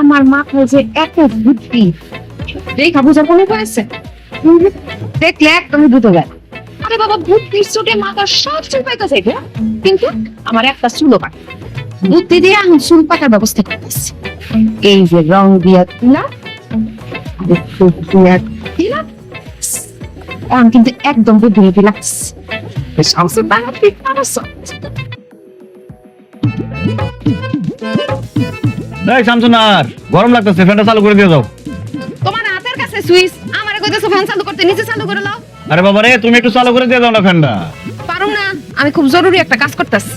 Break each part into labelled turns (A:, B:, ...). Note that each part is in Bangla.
A: আমার মাথায় যে এত বুদ্ধি। দেখা বোঝার কোনো উপায় আছে দেখলে একদমই দ্রুত গেল আরে বাবা, বুদ্ধির চোটে মাথার সব চুল পাইতে চাইবে কিন্তু আমার একটা চুলও পায়। বুদ্ধি দিয়ে আমি চুল পাকার ব্যবস্থা করতেছি। এই যে রং দিয়া তুলা দিয়া দিলাম এখন কিন্তু একদম বুদ্ধি বুদ্ধি লাগছে শামসুর বাংলা ঠিক
B: এই শামসুনার গরম লাগতেছে ফ্যানটা চালু করে দিয়ে দাও
A: তোমার হাতের কাছে সুইচ আমারে কইতেছো ফ্যান চালু করতে নিচে চালু করে দাও।
B: আরে বাবা রে তুমি একটু চালু করে দিয়ে দাও না ফ্যানটা।
A: পারুম না আমি খুব জরুরি একটা কাজ করতেছি।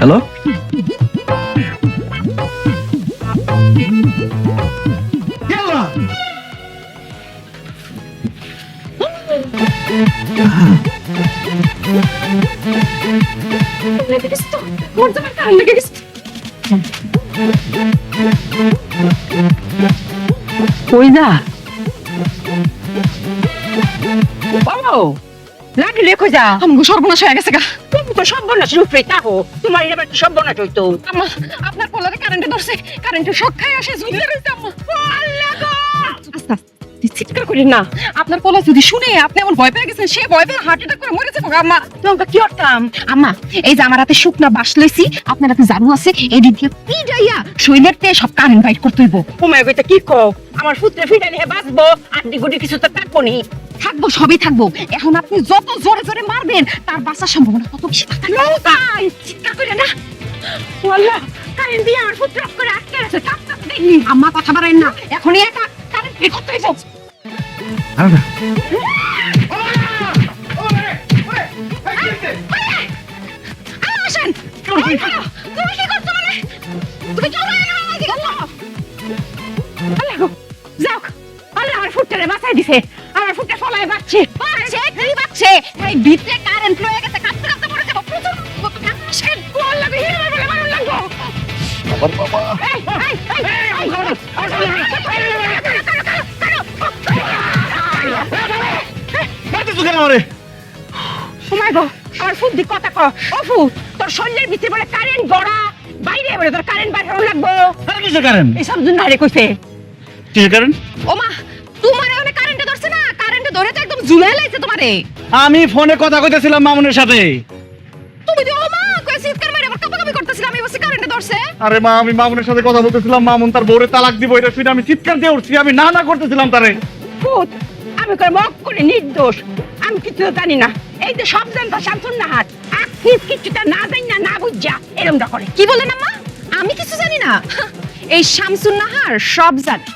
B: হ্যালো?
A: লেগে
C: কই যা বাবা লাগি লেখো যা
A: আমগো সর্বনাশ হয়ে গেছে গা।
C: তুমি তো সর্বনাশ রূপে তাহো তোমার এবার তো সর্বনাশ হইতো।
A: আম্মা আপনার পোলারে কারেন্টে ধরছে। কারেন্টে শক খাই আসে ঝুলে আল্লাহ! আস্তে চিৎকার করেন না। আপনার পোলা যদি শুনে আপনি এমন ভয় পেয়ে গেছেন সে ভয় পেয়ে হার্ট অ্যাটাক করে মরে যাব। আম্মা
C: তোমাকে কি করতাম?
A: আম্মা এই যে আমার হাতে শুকনা বাস লইছি আপনার হাতে জারু আছে এদিক দিয়ে পিডাইয়া শৈলের তে সব কারেন্ট বাইট করতে হইব
C: কি কও? আমার ফিরে নিয়ে বাঁচবো আড্ডি গুডি কিছু তো থাকব নি।
A: থাকব সবই থাকব। এখন আপনি যত জোরে জোরে মারবেন তার বাঁচার সম্ভাবনা তত বেশি।
C: চিৎকার করে না। কারেন্ট দিয়ে আমার পুত্র করে আটকে আছে কাপ কাপ দেখি।
A: আম্মা কথা বাড়াইন না। এখনই একা কারেন্ট বের করতে হইব।
C: দিছে আমার ফুটটা ফলায় বাঁচছে
A: বাচ্চে কি বাচ্চে এই ভিতরে কারেন্ট লয়ে গেছে কাঁপতে কাঁপতে যাব প্রচুর
C: বলে মারুন লাগবো এই, এই, এই,
B: আমারে।
C: মাই গো, আমার কথা কও তোর শরীরের ভিতরে বলে কারেন্ট গড়া বাইরে বলে তোর কারেন্ট বাইরে হলো লাগবো।
B: আরে কারেন্ট
C: এই সব জন্য হারে কইছে।
B: কারেন্ট
A: ও মা তোমারে অনেক কারেন্টে ধরছে না? কারেন্টে ধরে তো একদম ঝুলাই লাইছে তোমারে।
B: আমি ফোনে কথা কইতেছিলাম মামুনের সাথে।
A: তুমি যে ও মা কই চিৎকার মেরে আবার কাপাকাপি করতেছিলাম আমি বসে কারেন্টে ধরছে।
B: আরে মা আমি মামুনের সাথে কথা বলতেছিলাম মামুন তার বউরে তালাক দিব এটা শুনে আমি চিৎকার দিয়ে উঠছি আমি না না করতেছিলাম তারে।
C: ফুট আমি করে মক করে নির্দোষ। আমি কিছু জানি না। এই যে সব জানতা শামসুন না হাত আখিস কিছুটা না জানি না না বুঝা এরমটা করে।
A: কি বলেন আম্মা? আমি কিছু জানি না। এই শামসুন নাহার সব জানে।